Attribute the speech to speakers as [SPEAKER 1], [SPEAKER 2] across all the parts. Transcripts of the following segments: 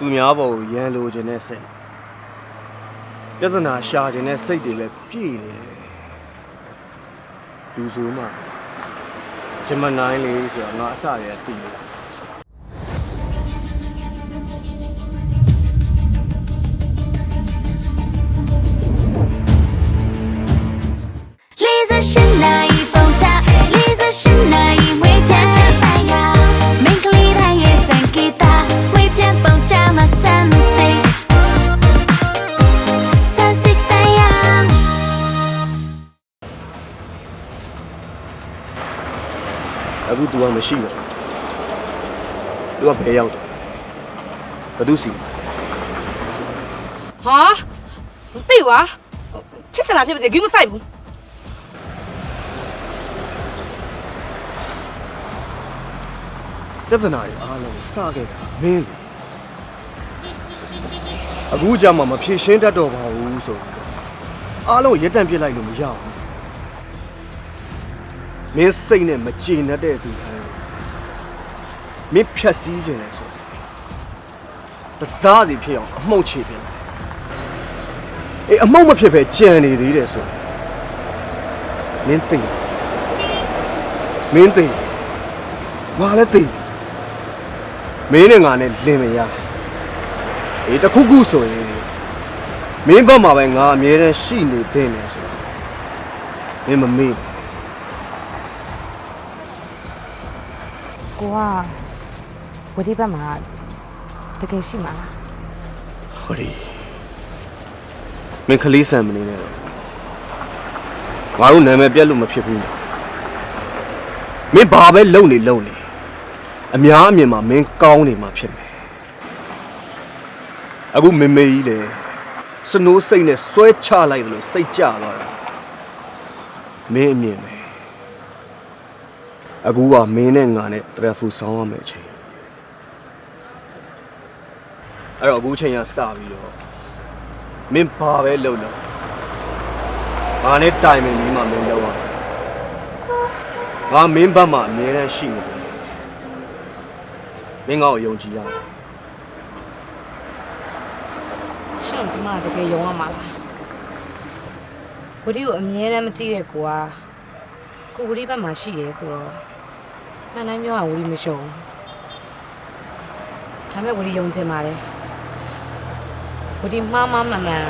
[SPEAKER 1] သူများပေါ်ကိုရန်လိုခြင်းနဲ့စိတ်ပြဿနာရှာခြင်းနဲ့စိတ်တွေလည်းပြည့်နေတယ်လူဆိုမှဂျမနိုင်လေးဆိုတာငါအစရတည်တယ်
[SPEAKER 2] လေးစရှင်နိုင်
[SPEAKER 1] အခု तू ကမရှိတော့ဘူး तू ကဘယ်ရောက်တယ်ဘသူစီ
[SPEAKER 3] ဟာမသိဘူးကွာချစ်ချင်တာဖြစ်ပါစေဂိမ်းမဆိုင်ဘူး
[SPEAKER 1] ပြဿနာတွေအားလုံးစခဲ့တာမင်းလေအခုကြမှာမဖြေရှင်းတတ်တော့ပါဘူးဆိုပြီးတော့အားလုံးရက်တန့်ပြစ်လိုက်လို့မရဘူး မင်းစိတ်နဲ့မကြည်နဲ့တဲ့သူဟဲ့မင်းဖြတ်စည်းခြင်းလဲဆိုတစားစီဖြစ်အောင်အမှုန့်ချပြလိုက်အေးအမှုန့်မဖြစ်ပဲကြံနေသေးတယ်ဆိုမင်းသိတယ်မင်းသိတယ်ငါလည်းသိတယ်မင်းနဲ့ငါနဲ့လင်မရအေးတခုခုဆိုရင်မင်းဘက်မှာပဲငါအမြဲတမ်းရှိနေသေးတယ်ဆိုတော့မင်းမမေ့
[SPEAKER 3] ကိုကဝတိဘက်မှာတကယ်ရှိမှာလား
[SPEAKER 1] ဟောဒီမင်းကလေးဆန်မနေနဲ့တော့ငါတို့နာမည်ပြတ်လို့မဖြစ်ဘူးမင်းဘာပဲလုံနေလုံနေအများအမြင်မှာမင်းကောင်းနေမှာဖြစ်မယ်အခုမေမေကြီးလေစနိုးစိတ်နဲ့ဆွဲချလိုက်တယ်လို့စိတ်ကြသွားတာမင်းအမြင်ပဲ အခုကမင်းနဲ့ငါနဲ့တရဖူဆောင်းရမယ်အချိန်အဲ့တော့အခုချိန်ကစပြီးတော့မင်းဘာပဲလုပ်လို့ငါနဲ့တိုင်ပင်ပြီးမှမင်းလုပ်ရမယ်ငါမင်းဘက်မှာအမြဲတမ်းရှိနေတယ်မင်းငါ့ကိုယုံကြည်ရမယ်
[SPEAKER 3] ရှင့်ကျမတကယ်ယုံရမှာလားဝတိကိုအမြဲတမ်းမကြည့်တဲ့ကိုကကိုဝတိဘက်မှာရှိတယ်ဆိုတော့ မှန်တိုင်းပြောရင်ဝတိမရှုံဘူးဒါပေမဲ့ဝတိယုံချင်ပါတယ်ဝတိမှားမှားမှန်မှန်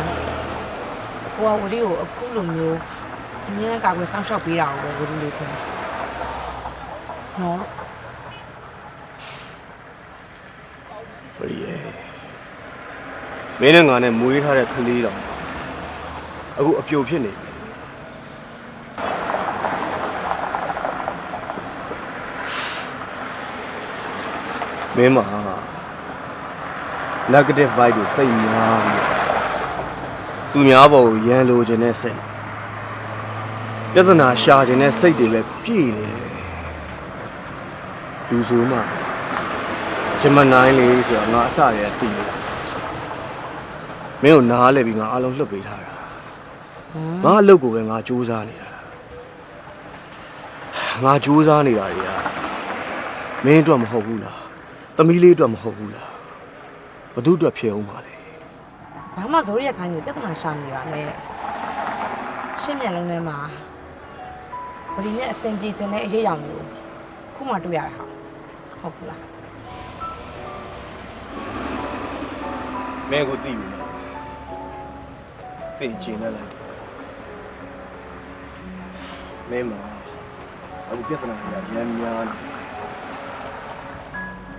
[SPEAKER 3] ကိုကဝတိကိုအခုလိုမျိုးအမြဲတမ်းကာကွယ်စောင့်ရှောက်ပေးတာကိုပဲဝတိလိုချင်တယ်နော်
[SPEAKER 1] ဘယ်ရဲ့မင်းနဲ့ငါနဲ့မွေးထားတဲ့ကလေးတော်အခုအပြိုဖြစ်နေပြီ မင်းမ negative vibe တွေတိတ်များပြီသူများပေါ်ကိုရန်လိုခြင်းနဲ့စိတ်ပြဿနာရှာခြင်းနဲ့စိတ်တွေလည်းပြည့်နေတယ်လူဆိုမှဂျမနိုင်လေးဆိုတာငါအစရတည်တယ်မင်းကိုနားလဲပြီးငါအားလုံးလွတ်ပေးထားတာငါအလုပ်ကိုပဲငါစူးစမ်းနေတာငါစူးစမ်းနေတာတွေကမင်းအတွက်မဟုတ်ဘူးလား သမီးလေးအတွက်မဟုတ်ဘူးလားဘသူအတွက်ဖြစ်အောင်ပါလဲ
[SPEAKER 3] ဘာမှဇိုးရဆိုင်နေပြဿနာရှာနေပါနဲ့ရှင်းမျက်လုံးထဲမှာဝဒီနဲ့အစင်ပြေခြင်းနဲ့အရေးအရောင်မျိုးခုမှတွေ့ရတာဟာဟုတ်ဘူးလား
[SPEAKER 1] မင်းကိုတည်ပြီလားတင်ကျင်နေလိုက်တယ်မင်းမအခုပြဿနာတွေကရမ်းများနေ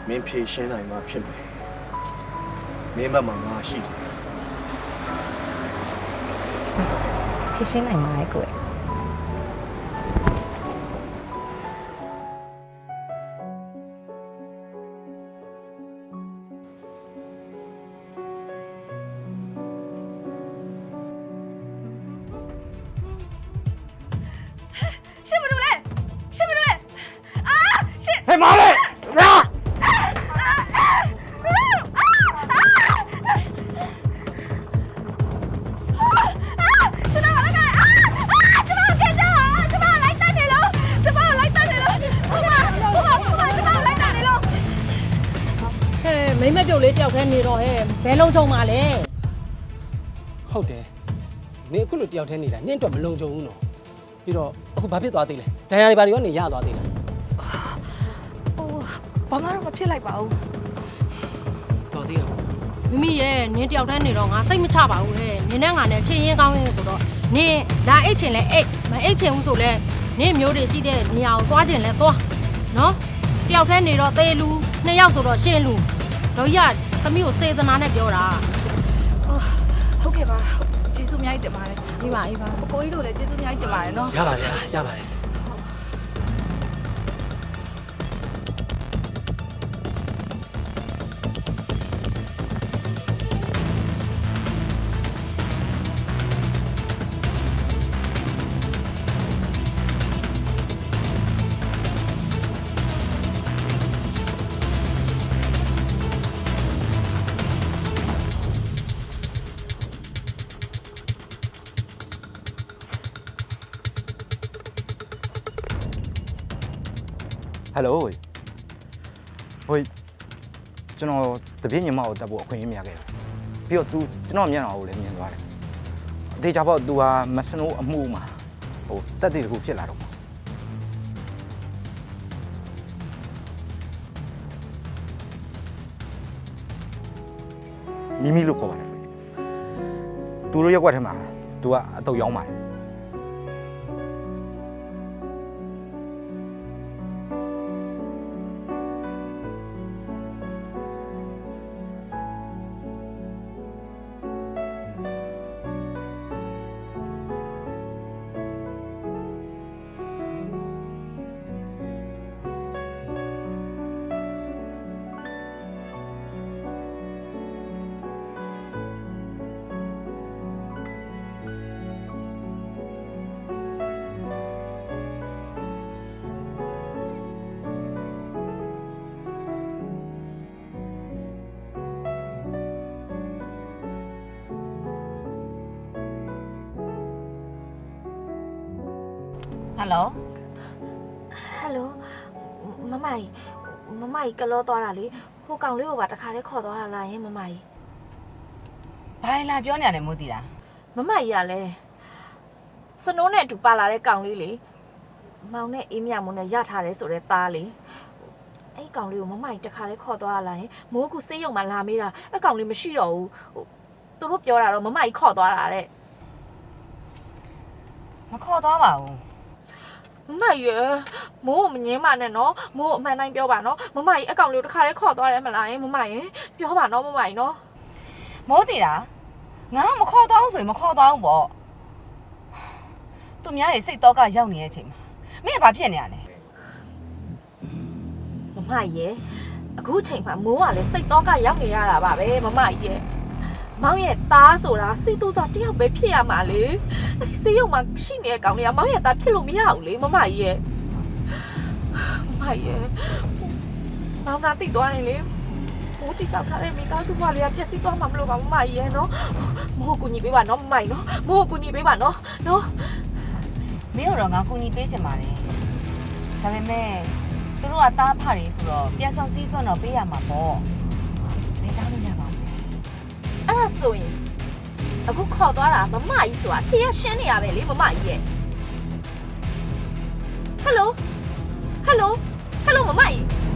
[SPEAKER 1] မင်းဖြေရှင်းနိုင်မှာဖြစ်မယ်မင်းဘက်မှာငါရှိတယ်
[SPEAKER 3] ဖြည့်ရှင်းနိုင်မှာလေကိုယ်
[SPEAKER 4] နေတော့ဟဲ့ဘယ်လုံးချုံမှလဲ
[SPEAKER 5] ဟုတ်တယ်နင်အခုလိုတယောက်တည်းနေတာနင့်အတွက်မလုံခြုံဘူးနော်ပြီးတော့အခုဘာဖြစ်သွားသေးလဲဒဏ်ရာတွေဘာတွေရောနေရသွားသေးလဲ
[SPEAKER 6] ဟိုဘာမှတော့မဖြစ်လိုက်ပါဘူး
[SPEAKER 5] တော်သေးတော့
[SPEAKER 4] မိမိရဲ့နင်းတယောက်တည်းနေတော့ငါစိတ်မချပါဘူးဟဲ့နင်းနဲ့ငါနဲ့ချင်းရင်ကောင်းရင်ဆိုတော့နင်းဒါအိတ်ချင်လဲအိတ်မအိတ်ချင်ဘူးဆိုလဲနင်းမျိုးတွေရှိတဲ့နေရာကိုသွားချင်လဲသွားနော်တယောက်တည်းနေတော့သေလူနှစ်ယောက်ဆိုတော့ရှင်းလူ တော့ရသမီးကိုစေတနာနဲ့ပြောတာ
[SPEAKER 6] ဟုတ်ကဲ့ပါကျေးဇူးအများကြီးတင်ပါတယ်
[SPEAKER 4] အေးပါအေးပါ
[SPEAKER 6] အကိုကြီးတို့လည်းကျေးဇူးအများကြီးတင်ပါတယ်နော်
[SPEAKER 5] ရပါတယ်ရပါတယ်
[SPEAKER 7] ဟယ်လိုဟိုကျွန်တော်တပြည့်ညီမကိုတက်ဖို့အခွင့်အရေးမရခဲ့ဘူးပြီးတော့ तू ကျွန်တော်မျက်နှာကိုလည်းမြင်သွားတယ်အသေးချာပေါ့ तू ဟာမစနိုးအမှုမှာဟိုတက်တဲ့တကူဖြစ်လာတော့မိမိလို့ခေါ်ပါတယ်သူတို့ရက်ွက်ထဲမှာ तू ကအတုပ်ရောင်းပါတယ်
[SPEAKER 3] ဟယ်လို
[SPEAKER 8] ဟယ်လိုမမကြီးမမကြီးကလောသွားတာလေဟိုကောင်လေးကိုပါတခါလေးခေါ်သွားရလားယင်မမကြီး
[SPEAKER 3] ဘာလဲလာပြောနေရလဲမို့တီတာ
[SPEAKER 8] မမကြီးကလည်းစနိုးနဲ့အတူပါလာတဲ့ကောင်လေးလေမောင်နဲ့အေးမြမုံနဲ့ရထားတယ်ဆိုတဲ့သားလေအဲ့ကောင်လေးကိုမမကြီးတခါလေးခေါ်သွားရလားယင်မိုးကူစေးရုံမှာလာမေးတာအဲ့ကောင်လေးမရှိတော့ဘူးဟိုသူတို့ပြောတာတော့မမကြီးခေါ်သွားတာတဲ့
[SPEAKER 3] မခေါ်သွားပါဘူး
[SPEAKER 8] မမကြီးရယ်မိုးကိုမငင်းပါနဲ့နော်မိုးကိုအမှန်တိုင်းပြောပါနော်မမကြီးအကောင်လေးကိုတခါလေးခေါ်သွားတယ်မလားယင်မမကြီးပြောပါနော်မမကြီးနော်
[SPEAKER 3] မိုးတီတာငါမခေါ်သွားဘူးဆိုရင်မခေါ်သွားဘူးပေါ့သူများတွေစိတ်တော့ကရောက်နေတဲ့အချိန်မှာမင်းကဘာဖြစ်နေရလဲ
[SPEAKER 8] မမကြီးရဲ့အခုချိန်မှာမိုးကလည်းစိတ်တော့ကရောက်နေရတာပါပဲမမကြီးရဲ့ မောင်ရဲ့သားဆိုတာစိတ်တူစွာတယောက်ပဲဖြစ်ရမှာလေအဲ့ဒီစိတ်ရုံမှာရှိနေတဲ့ကောင်လေးကမောင်ရဲ့သားဖြစ်လို့မရဘူးလေမမကြီးရဲ့မမကြီးရဲ့မောင်နာတိတ်သွားရင်လေမိုးတိဆောက်ထားတဲ့မိသားစုဘဝလေးကပျက်စီးသွားမှာမလို့ပါမမကြီးရဲ့နော်မိုးကိုကူညီပေးပါနော်မမကြီးနော်မိုးကိုကူညီပေးပါနော်နော်
[SPEAKER 3] မင်းတို့တော့ငါကူညီပေးချင်ပါတယ်ဒါပေမဲ့သူတို့ကတားဖတွေဆိုတော့ပြန်ဆောင်စည်းကွန်းတော့ပေးရမှာပေါ့မင်းတောင်းလို့ရပါဘူး
[SPEAKER 8] အဲ့ဒါဆိုရင်အခုခေါ်သွားတာမမကြီးဆိုတာဖြေရရှင်းနေရပဲလေမမကြီးရဲ့ဟယ်လိုဟယ်လိုဟယ်လိုမမကြီး